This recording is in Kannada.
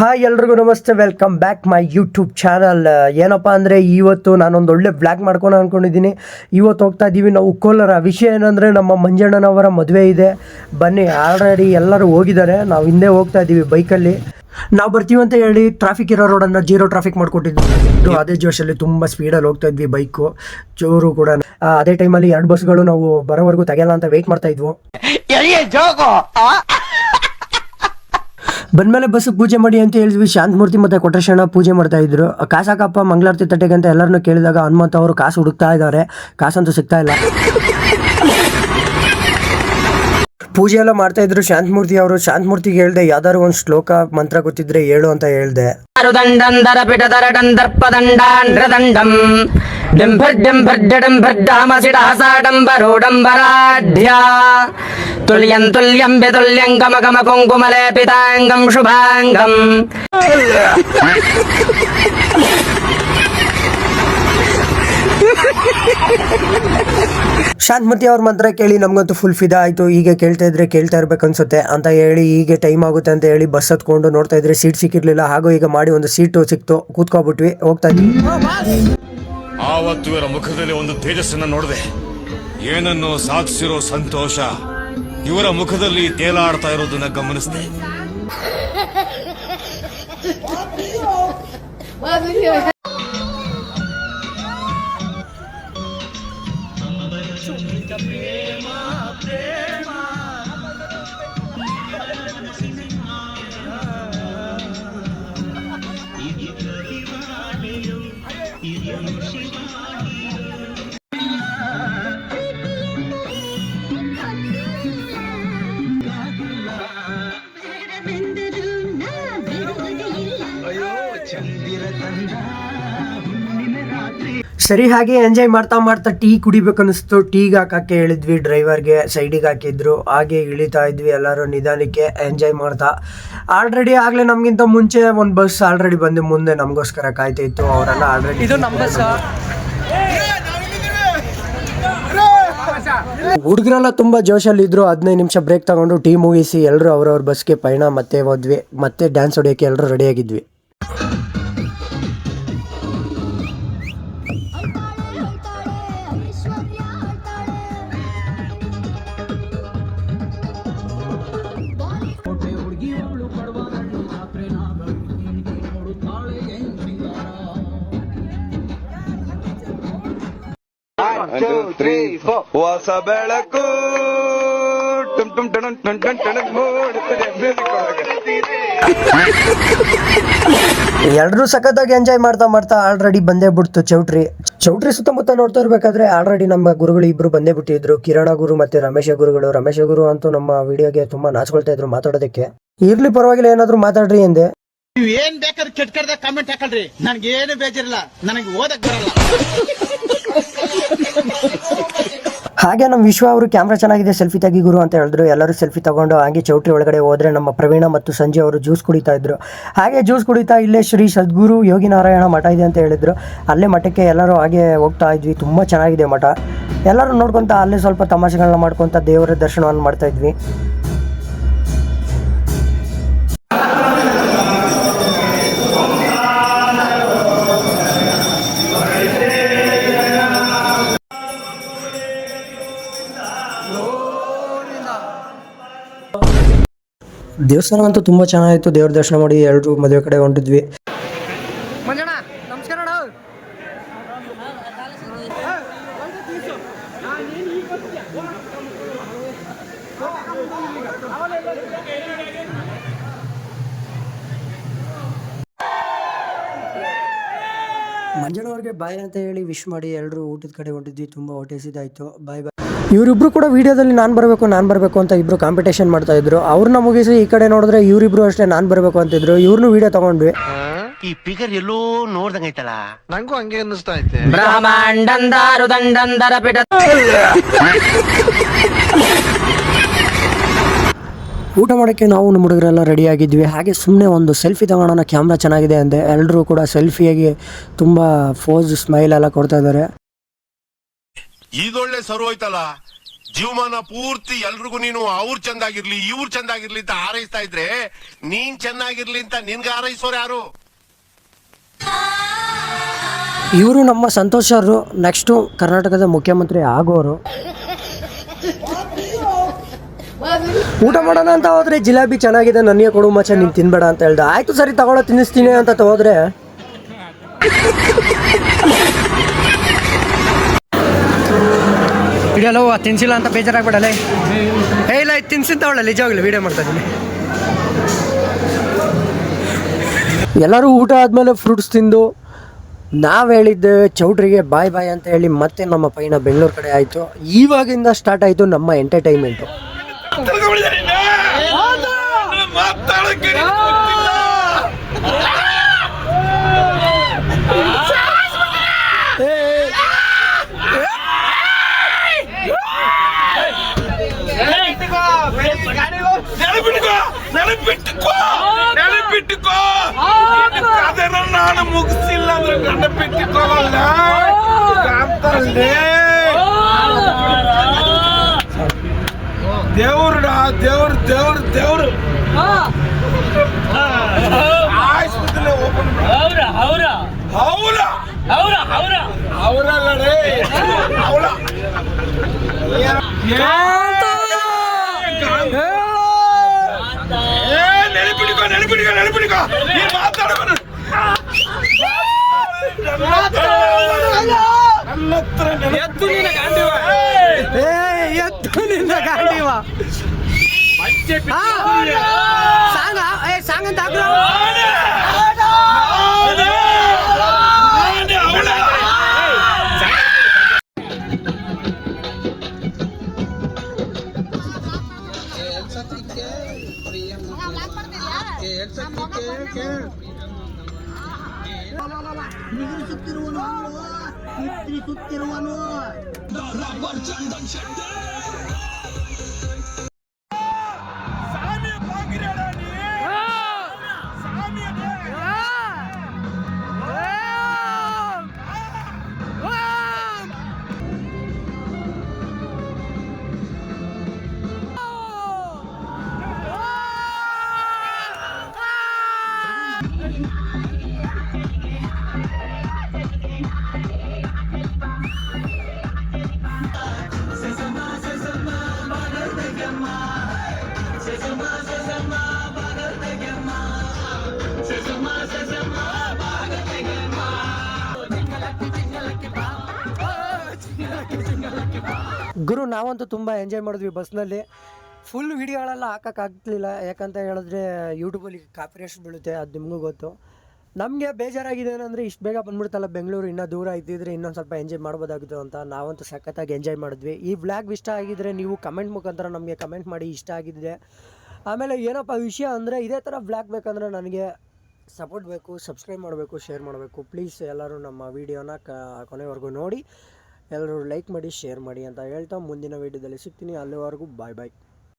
ಹಾಯ್ ಎಲ್ರಿಗೂ ನಮಸ್ತೆ welcome back my YouTube channel ಏನಪ್ಪ ಅಂದರೆ, ಇವತ್ತು ನಾನೊಂದು ಒಳ್ಳೆ ಬ್ಲಾಗ್ ಮಾಡ್ಕೊಂಡು ಅಂದ್ಕೊಂಡಿದ್ದೀನಿ ಇವತ್ತು ಹೋಗ್ತಾ ಇದ್ದೀವಿ ನಾವು ಕೋಲಾರ. ವಿಷಯ ಏನಂದರೆ, ನಮ್ಮ ಮಂಜಣ್ಣನವರ ಮದುವೆ ಇದೆ. ಬನ್ನಿ ಆಲ್ರೆಡಿ ಎಲ್ಲರೂ ಹೋಗಿದ್ದಾರೆ. ನಾವು ಹಿಂದೆ ಹೋಗ್ತಾ ಇದ್ದೀವಿ ಬೈಕಲ್ಲಿ ನಾವು ಬರ್ತೀವಿ ಅಂತ ಹೇಳಿ ಟ್ರಾಫಿಕ್ ಇರೋ ರೋಡನ್ನು ಜೀರೋ ಟ್ರಾಫಿಕ್ ಮಾಡಿಕೊಟ್ಟಿದ್ದು ಅದೇ ಜೋಶಲ್ಲಿ ತುಂಬ ಸ್ಪೀಡಲ್ಲಿ ಹೋಗ್ತಾ ಇದ್ವಿ ಬೈಕು ಜೋರು ಕೂಡ. ಅದೇ ಟೈಮಲ್ಲಿ ಎರಡು ಬಸ್ಗಳು ನಾವು ಬರೋವರೆಗೂ ತೆಗೆಯಲ್ಲ ಅಂತ ವೆಯ್ಟ್ ಮಾಡ್ತಾ ಇದ್ವು. ಬಂದ್ಮೇಲೆ ಬಸ್ ಪೂಜೆ ಮಾಡಿ ಅಂತ ಹೇಳಿದ್ವಿ. ಶಾಂತಮೂರ್ತಿ ಮತ್ತೆ ಕೊಟ್ರೇಶಣ್ಣ ಪೂಜೆ ಮಾಡ್ತಾ ಇದ್ರು. ಕಾಸಾಕಪ್ಪ ಮಂಗಳಾರತಿ ತಟ್ಟೆಗೆ ಅಂತ ಎಲ್ಲರನ್ನೂ ಕೇಳಿದಾಗ ಹನುಮಂತ ಅವರು ಕಾಸು ಹುಡುಕ್ತಾ ಇದ್ದಾರೆ. ಕಾಸಂತೂ ಸಿಗ್ತಾ ಇಲ್ಲ. ಪೂಜೆ ಎಲ್ಲ ಮಾಡ್ತಾ ಇದ್ರು. ಶಾಂತಮೂರ್ತಿ ಅವರು. ಶಾಂತಮೂರ್ತಿಗೆ ಹೇಳ್ದೆ ಯಾವ್ದಾದ್ರು ಒಂದು ಶ್ಲೋಕ ಮಂತ್ರ ಗೊತ್ತಿದ್ರೆ ಹೇಳು ಅಂತ ಹೇಳ್ದೆ. ದಂಡಂದರ ಪಿಟದರಡಂದರ್ಪದಂಡಾಂಡ್ರದಂಡಂ ಡಿಂಭಡ್ಡಿಂಭಡ್ಡಂಭಡ್ಡಾಮಸಿಡಾಸಾಡಂಬರೋಡಂಬರಾಢ್ಯ ತುಲ್ಯಂ ತುಲ್ಯಂ ಬೆತುಲ್ಯಂ ಗಮ ಗಮ ಕುಂಕುಮಲೆ ಪಿತಾಂಗಂ ಶುಭಾಂಗಂ. ಶಾಂತಮೂರ್ತಿ ಅವ್ರ ಮಂತ್ರ ಕೇಳಿ ನಮಗಂತೂ ಫುಲ್ ಫಿದಾ ಆಯಿತು. ಹೀಗೆ ಕೇಳ್ತಾ ಇದ್ರೆ ಕೇಳ್ತಾ ಇರ್ಬೇಕು ಅನ್ಸುತ್ತೆ. ಅಂತ ಹೇಳಿ ಹೀಗೆ ಟೈಮ್ ಆಗುತ್ತೆ ಅಂತ ಹೇಳಿ ಬಸ್ ಹತ್ಕೊಂಡು ನೋಡ್ತಾ ಇದ್ರೆ ಸೀಟ್ ಸಿಕ್ಕಿರ್ಲಿಲ್ಲ. ಹಾಗೂ ಈಗ ಮಾಡಿ ಒಂದು ಸೀಟು ಸಿಕ್ತು. ಕೂತ್ಕೊಬಿಟ್ವಿ. ಹೋಗ್ತಾ ಇದ್ವಿ. ಆವತ್ತು ಇವರ ಮುಖದಲ್ಲಿ ಒಂದು ತೇಜಸ್ಸನ್ನು ನೋಡಿದೆ. ಏನನ್ನು ಸಾಧಿಸಿರೋ ಸಂತೋಷ. ಇವರ ಮುಖದಲ್ಲಿ ತೇಲಾಡ್ತಾ ಇರೋದನ್ನ ಗಮನಿಸಿದೆ. ಸರಿ ಹಾಗೆ ಎಂಜಾಯ್ ಮಾಡ್ತಾ ಮಾಡ್ತಾ ಟೀ ಕುಡಿಬೇಕು ಅನಿಸ್ತು ಟೀಗೆ ಹಾಕಕ್ಕೆ ಹೇಳಿದ್ವಿ ಡ್ರೈವರ್ಗೆ ಸೈಡಿಗೆ ಹಾಕಿದ್ರು. ಹಾಗೆ ಇಳಿತಾ ಇದ್ವಿ ಎಲ್ಲರೂ ನಿಧಾನಕ್ಕೆ ಎಂಜಾಯ್ ಮಾಡ್ತಾ. ಆಲ್ರೆಡಿ ಆಗಲೇ ನಮಗಿಂತ ಮುಂಚೆ ಒಂದು ಬಸ್ ಆಲ್ರೆಡಿ ಬಂದು ಮುಂದೆ ನಮಗೋಸ್ಕರ ಕಾಯ್ತಾ ಇತ್ತು. ಅವರೆಲ್ಲ ಆಲ್ರೆಡಿ ಇದು ನಮ್ಮ ಬಸ್ ಹುಡುಗರೆಲ್ಲ ತುಂಬ ಜೋಶಲ್ಲಿ ಇದ್ರು. ಹದಿನೈದು ನಿಮಿಷ ಬ್ರೇಕ್ ತಗೊಂಡು ಟೀ ಮುಗಿಸಿ ಎಲ್ಲರೂ ಅವರವ್ರ ಬಸ್ಗೆ ಪಯಣ ಮತ್ತೆ ಹೋದ್ವಿ. ಮತ್ತೆ ಡ್ಯಾನ್ಸ್ ಹೊಡಿಯೋಕ್ಕೆ ಎಲ್ಲರೂ ರೆಡಿಯಾಗಿದ್ವಿ ಹೊಸ ಬೆಳಕು ಟುಮ್ ಟುಮ್ ಟಣ ಟಣ್ ಟಣ್. ಎಲ್ಲರೂ ಸಖತ್ತಾಗಿ ಎಂಜಾಯ್ ಮಾಡ್ತಾ ಮಾಡ್ತಾ ಆಲ್ರೆಡಿ ಬಂದೇ ಬಿಡ್ತು ಚೌಟ್ರಿ. ಚೌಟ್ರಿ ಸುತ್ತಮುತ್ತ ನೋಡ್ತಾ ಇರ್ಬೇಕಾದ್ರೆ ಆಲ್ರೆಡಿ ನಮ್ಮ ಗುರುಗಳು ಇಬ್ರು ಬಂದೇ ಬಿಟ್ಟಿದ್ರು. ಕಿರಣ ಗುರು ಮತ್ತೆ ರಮೇಶ ಗುರುಗಳು. ರಮೇಶ ಗುರು ಅಂತೂ ನಮ್ಮ ವಿಡಿಯೋಗೆ ತುಂಬಾ ನಾಚ್ಕೊಳ್ತಾ ಇದ್ರು ಮಾತಾಡೋದಕ್ಕೆ. ಇರ್ಲಿ ಪರವಾಗಿಲ್ಲ ಏನಾದ್ರು ಮಾತಾಡ್ರಿ ಎಂದೆ. ನೀವ್ ಏನ್ ಬೇಕಾದ್ರೆ ಕೆಟ್ಟ ಕಡ್ದ ಕಾಮೆಂಟ್ ಹಾಕಲ್ರಿ ನನ್ಗೆ ಏನು ಬೇಜಾರಿಲ್ಲ. ನನಗೆ ಓದಕ್ ಬರಲ್ಲ. ಹಾಗೆ ನಮ್ಮ ವಿಶ್ವ ಅವರು ಕ್ಯಾಮ್ರಾ ಚೆನ್ನಾಗಿದೆ, ಸೆಲ್ಫಿ ತೆಗಿ ಗುರು ಅಂತ ಹೇಳಿದ್ರು. ಎಲ್ಲರೂ ಸೆಲ್ಫಿ ತಗೊಂಡು ಹಾಗೆ ಚೌಟ್ರಿ ಒಳಗಡೆ ಹೋದ್ರೆ ನಮ್ಮ ಪ್ರವೀಣ ಮತ್ತು ಸಂಜೆ ಅವರು ಜ್ಯೂಸ್ ಕುಡಿತಾ ಇದ್ರು. ಹಾಗೆ ಜ್ಯೂಸ್ ಕುಡಿತಾ ಇಲ್ಲೇ ಶ್ರೀ ಸದ್ಗುರು ಯೋಗಿ ನಾರಾಯಣ ಮಠ ಇದೆ ಅಂತ ಹೇಳಿದ್ರು. ಅಲ್ಲೇ ಮಠಕ್ಕೆ ಎಲ್ಲರೂ ಹಾಗೆ ಹೋಗ್ತಾ ಇದ್ವಿ. ತುಂಬ ಚೆನ್ನಾಗಿದೆ ಮಠ. ಎಲ್ಲರೂ ನೋಡ್ಕೊಂತ ಅಲ್ಲೇ ಸ್ವಲ್ಪ ತಮಾಷೆಗಳನ್ನ ಮಾಡ್ಕೊತ ದೇವರ ದರ್ಶನವನ್ನು ಮಾಡ್ತಾ ಇದ್ವಿ. ದೇವಸ್ಥಾನ ಅಂತೂ ತುಂಬ ಚೆನ್ನಾಗಿತ್ತು. ದೇವ್ರ ದರ್ಶನ ಮಾಡಿ ಎಲ್ಲರೂ ಮದುವೆ ಕಡೆ ಹೊಂಟಿದ್ವಿ. ಮಂಜಣ್ಣವ್ರಿಗೆ ಬಾಯ್ ಅಂತ ಹೇಳಿ ವಿಶ್ ಮಾಡಿ ಎಲ್ಲರೂ ಊಟದ ಕಡೆ ಹೊಂಟಿದ್ವಿ. ತುಂಬ ಹೊಟ್ಟೆ ಹಸಿದಾಯ್ತು. ಬಾಯ್ ಬಾಯ್ ಇವರಿಬ್ರು ಕೂಡ ವಿಡಿಯೋದಲ್ಲಿ ನಾನು ಬರಬೇಕು ನಾನು ಬರಬೇಕು ಅಂತ ಇಬ್ರು ಕಾಂಪಿಟೇಷನ್ ಮಾಡ್ತಾ ಇದ್ರು. ಅವ್ರನ್ನ ಮುಗಿಸಿ ಈ ಕಡೆ ನೋಡಿದ್ರೆ ಇವರಿಬ್ರು ಅಷ್ಟೇ ನಾನು ಬರಬೇಕು ಅಂತಿದ್ರು ಇವ್ರನ್ನೂ ವಿಡಿಯೋ ತಗೊಂಡ್ವಿ. ಈ ಫಿಗರ್ ಎಲ್ಲೋ ನೋಡ್ದಂಗೈತಲ್ಲ ನಂಗೂ ಹಂಗೆ ಅನ್ನಿಸ್ತಾ ಐತೆ. ಬ್ರಹ್ಮಾಂಡಂದಾರು ದಂಡಂದರ ಪಿಟ ಊಟ ಮಾಡೋಕ್ಕೆ ನಾವು ನಮ್ಮ ಹುಡುಗರೆಲ್ಲ ರೆಡಿ ಆಗಿದ್ವಿ. ಹಾಗೆ ಸುಮ್ಮನೆ ಒಂದು ಸೆಲ್ಫಿ ತಗೊಳ್ಳೋಣ ಕ್ಯಾಮ್ರಾ ಚೆನ್ನಾಗಿದೆ ಅಂದೆ. ಎಲ್ಲರೂ ಕೂಡ ಸೆಲ್ಫಿಯಾಗಿ ತುಂಬ ಫೋಸ್ ಸ್ಮೈಲ್ ಎಲ್ಲ ಕೊಡ್ತಾ ಇದ್ದಾರೆ. ಇದೊಳ್ಳೆ ಸರು ಹೋಯ್ತಲ್ಲ? ಜೀವಮಾನ ಪೂರ್ತಿ ಎಲ್ರಿಗೂ ನೀನು ಅವ್ರ ಚಂದಾಗಿರ್ಲಿ, ಇವ್ರು ಚಂದಾಗಿರ್ಲಿ ಅಂತ ಹಾರೈಸ್ತಾ ಇದ್ರೆ ನೀನ್ ಚೆನ್ನಾಗಿರ್ಲಿ ಅಂತ ನಿನ್ಗೆ ಹಾರೈಸೋರು ಯಾರು? ಇವರು ನಮ್ಮ ಸಂತೋಷ್ ಅವರು ನೆಕ್ಸ್ಟು ಕರ್ನಾಟಕದ ಮುಖ್ಯಮಂತ್ರಿ ಆಗೋರು. ಊಟ ಮಾಡೋಣ ಅಂತ ಹೋದ್ರೆ ಜಿಲೇಬಿ ಚೆನ್ನಾಗಿದೆ, ನನಗೆ ಕೊಡು ಮಚ್ಚ, ನೀನು ತಿನ್ಬೇಡ ಅಂತ ಹೇಳ್ದ. ಆಯ್ತು ಸರಿ, ತಗೊಳ್ಳೋ, ತಿನ್ನಿಸ್ತೀನಿ ಅಂತ ಹೋದ್ರೆ ವಿಡಿಯೋಲ್ಲ ತಿನ್ಸಿಲ್ಲ ಅಂತ ಬೇಜಾರಾಗ್ಬಿಡಲ್ಲ ಏ ಇಲ್ಲ ಇದು ತಿನ್ಸಿದ್ದ ಅವಳ ನಿಜವಾಗ್ಲಿ ವೀಡಿಯೋ ಮಾಡ್ತಾ ಇದ್ದೀನಿ. ಎಲ್ಲರೂ ಊಟ ಆದಮೇಲೆ ಫ್ರೂಟ್ಸ್ ತಿಂದು ನಾವು ಹೇಳಿದ್ದೆ ಚೌಟ್ರಿಗೆ ಬಾಯ್ ಬಾಯ್ ಅಂತ ಹೇಳಿ ಮತ್ತೆ ನಮ್ಮ ಪೈನ ಬೆಂಗಳೂರು ಕಡೆ ಆಯಿತು. ಇವಾಗಿಂದ ಸ್ಟಾರ್ಟ್ ಆಯಿತು ನಮ್ಮ ಎಂಟರ್ಟೈನ್ಮೆಂಟು మన ముగిసిల్లందరూ గంట పెట్టుకోవాలే దేవుడురా దేవుడు దేవుడు దేవుడు. ఆసుపత్రిలో ఓపెన్ అవురా అవురా. అవురా. అవురా అవురా. అవురా. అవురా నిలబడికో నిలబడికో నిలబడికో. నేను ಎತ್ತು ನಿನ್ನ ಗಾಂಡಿವ ಏ ಎತ್ತು ನಿನ್ನ ಗಾಡಿವ ಸಾಂಗ ಏ ಸಾಂಗ್ ಅಂತ ಹಾಕ್ರು. Anwar. The rapper Chandan Shetty. ಗುರು, ನಾವಂತೂ ತುಂಬ ಎಂಜಾಯ್ ಮಾಡಿದ್ವಿ ಬಸ್ನಲ್ಲಿ. ಫುಲ್ ವಿಡಿಯೋಗಳೆಲ್ಲ ಹಾಕೋಕ್ಕಾಗ್ತಿಲ್ಲ ಯಾಕಂತ ಹೇಳಿದ್ರೆ ಯೂಟ್ಯೂಬಲ್ಲಿ ಕಾಪಿರೇಷನ್ ಬೀಳುತ್ತೆ, ಅದು ನಿಮಗೂ ಗೊತ್ತು. ನಮಗೆ ಬೇಜಾರಾಗಿದೆ ಏನಂದರೆ ಇಷ್ಟು ಬೇಗ ಬಂದ್ಬಿಡ್ತಲ್ಲ ಬೆಂಗಳೂರು, ಇನ್ನೂ ದೂರ ಇದ್ದಿದ್ರೆ ಇನ್ನೊಂದು ಸ್ವಲ್ಪ ಎಂಜಾಯ್ ಮಾಡ್ಬೋದಾಗಿತ್ತು ಅಂತ ನಾವಂತೂ ಸಖತ್ತಾಗಿ ಎಂಜಾಯ್ ಮಾಡಿದ್ವಿ. ಈ ವ್ಲಾಗ್ ಇಷ್ಟ ಆಗಿದ್ರೆ ನೀವು ಕಮೆಂಟ್ ಮುಖಾಂತರ ನಮಗೆ ಕಮೆಂಟ್ ಮಾಡಿ, ಇಷ್ಟ ಆಗಿದ್ದೆ ಆಮೇಲೆ ಏನಪ್ಪ ವಿಷಯ ಅಂದರೆ ಇದೇ ಥರ ಬ್ಲ್ಯಾಕ್ ಬೇಕಂದರೆ ನನಗೆ ಸಪೋರ್ಟ್ ಬೇಕು ಸಬ್ಸ್ಕ್ರೈಬ್ ಮಾಡಬೇಕು ಶೇರ್ ಮಾಡಬೇಕು. ಪ್ಲೀಸ್ ಎಲ್ಲರೂ ನಮ್ಮ ವೀಡಿಯೋನ ಕ ಕೊನೆವರೆಗೂ ನೋಡಿ. ಎಲ್ಲರೂ ಲೈಕ್ ಮಾಡಿ ಶೇರ್ ಮಾಡಿ ಅಂತ ಹೇಳ್ತಾ ಮುಂದಿನ ವೀಡಿಯೋದಲ್ಲಿ ಸಿಗ್ತೀನಿ. ಅಲ್ಲಿವರೆಗೂ ಬಾಯ್ ಬಾಯ್